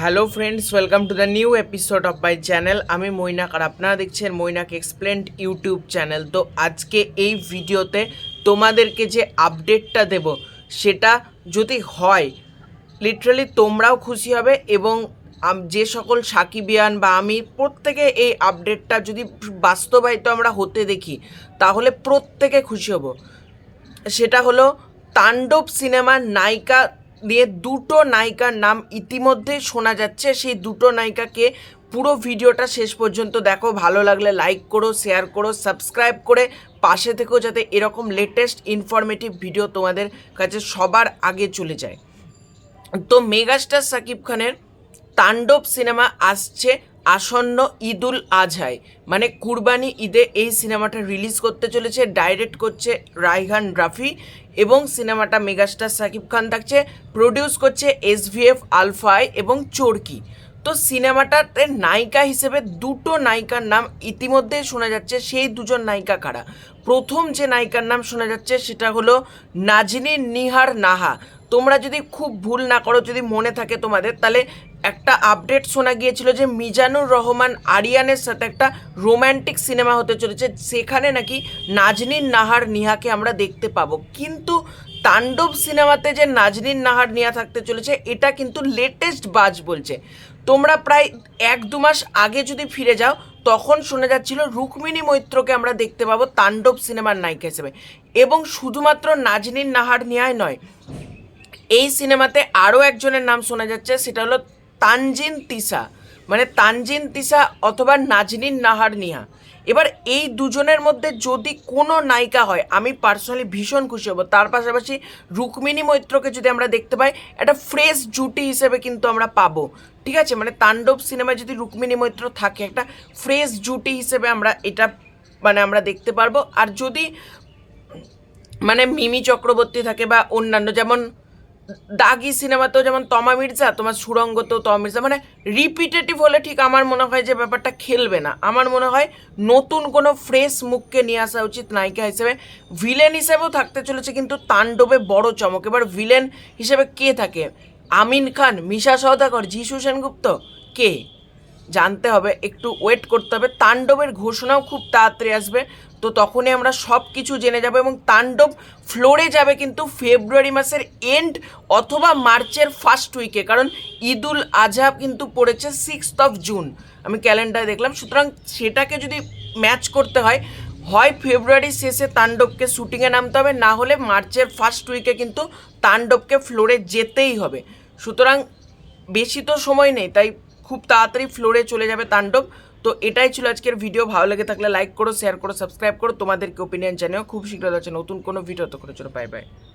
Hello friends welcome to the new episode of my channel আমি মৈনাক আর আপনারা দেখছেন Mainak explained YouTube channel তো আজকে এই ভিডিওতে তোমাদেরকে যে আপডেটটা দেব, সেটা যদি হয় লিটারালি তোমরাও খুশি হবে এবং যে সকল সাকিবিয়ান বা আমি প্রত্যেকে এই আপডেটটা যদি বাস্তবায়িত আমরা হতে দেখি, তাহলে প্রত্যেকে খুশি হব। সেটা হলো তাণ্ডব সিনেমার নায়িকা নিয়ে দুটো নায়িকার নাম ইতিমধ্যে শোনা যাচ্ছে। সেই দুটো নায়িকাকে পুরো ভিডিওটা শেষ পর্যন্ত দেখো। ভালো লাগলে লাইক করো শেয়ার করো সাবস্ক্রাইব করে পাশে থেকেও যাতে এরকম লেটেস্ট ইনফরমেটিভ ভিডিও তোমাদের কাছে সবার আগে চলে যায়। তো মেগাস্টার সাকিব খানের তাণ্ডব সিনেমা আসছে আসন্ন ঈদুল আজহায় মানে কুরবানি ঈদে এই সিনেমাটা রিলিজ করতে চলেছে, ডাইরেক্ট করছে রাইহান রাফি এবং সিনেমাটা মেগাস্টার সাকিব খান থাকছে, প্রডিউস করছে এস এসভিএফ আলফাই এবং চোরকি। তো সিনেমাটাতে নায়িকা হিসেবে দুটো নায়িকার নাম ইতিমধ্যেই শোনা যাচ্ছে, সেই দুজন নায়িকা কারা? প্রথম যে নায়িকার নাম শোনা যাচ্ছে সেটা হলো নাজনী নিহার নাহা। তোমরা যদি খুব ভুল না করো, যদি মনে থাকে তোমাদের, তাহলে একটা আপডেট শোনা গিয়েছিল যে মিজানুর রহমান আরিয়ানের সাথে একটা রোম্যান্টিক সিনেমা হতে চলেছে। সেখানে নাকি নাজনীন নাহার নিহাকে আমরা দেখতে পাবো। কিন্তু তাণ্ডব সিনেমাতে যে নাজনীন নাহার নিয়া থাকতে চলেছে, এটা কিন্তু লেটেস্ট বাজ বলছে। তোমরা প্রায় এক দু মাস আগে যদি ফিরে যাও, তখন শোনা যাচ্ছিল রুক্মিণী মৈত্রকে আমরা দেখতে পাবো তাণ্ডব সিনেমার নায়িকা হিসেবে। এবং শুধুমাত্র নাজনীন নাহার নিয়ায় নয়, এই সিনেমাতে আরও একজনের নাম শোনা যাচ্ছে, সেটা হলো তানজিন তিসা মানে তানজিন তিসা অথবা নাজনীন নাহার নিহা। এবার এই দুজনের মধ্যে যদি কোনো নায়িকা হয়, আমি পার্সোনালি ভীষণ খুশি হব। তার পাশাপাশি রুক্মিণী মৈত্রকে যদি আমরা দেখতে পাই, একটা ফ্রেশ জুটি হিসেবে কিন্তু আমরা পাবো। ঠিক আছে? মানে তাণ্ডব সিনেমায় যদি রুক্মিণী মৈত্র থাকে, একটা ফ্রেশ জুটি হিসেবে আমরা এটা মানে আমরা দেখতে পারব। আর যদি মানে মিমি চক্রবর্তী থাকে বা অন্যান্য, যেমন দাগি সিনেমাতেও যেমন তমা মির্জা, তোমার সুরঙ্গতেও তমা মির্জা মানে রিপিটেটিভ হলে ঠিক আমার মনে হয় যে ব্যাপারটা খেলবে না। আমার মনে হয় নতুন কোনো ফ্রেশ মুখকে নিয়ে আসা উচিত নায়িকা হিসেবে। ভিলেন হিসেবেও থাকতে চলেছে কিন্তু তাণ্ডবে বড় চমক। এবার ভিলেন হিসেবে কে থাকে? আমিন খান, মিশা সওদাগর জিসু সেনগুপ্ত, কে? জানতে হবে, একটু ওয়েট করতে হবে। তাণ্ডবের ঘোষণাও খুব তাড়াতাড়ি আসবে। তো তখনই আমরা সব কিছু জেনে যাব এবং তাণ্ডব ফ্লোরে যাবে কিন্তু ফেব্রুয়ারি মাসের এন্ড অথবা মার্চের ফার্স্ট উইকে কারণ ঈদুল আজহা কিন্তু পড়েছে সিক্স অফ জুন আমি ক্যালেন্ডারে দেখলাম। সুতরাং সেটাকে যদি ম্যাচ করতে হয় হয় ফেব্রুয়ারি শেষে তাণ্ডবকে শুটিংয়ে নামতে হবে, না হলে মার্চের ফার্স্ট উইকে কিন্তু তাণ্ডবকে ফ্লোরে যেতেই হবে। সুতরাং বেশি তো সময় নেই, তাই খুব তাড়াতাড়ি ফ্লোরে চলে যাবে তাণ্ডব। তো এটাই ছিল আজকের ভিডিও ভালো লেগে থাকলে লাইক করো শেয়ার করো সাবস্ক্রাইব করো। তোমাদেরকে ওপিনিয়ন জানিও। খুব শীঘ্র আছে নতুন কোনো ভিডিও তো করে চলো বাই বাই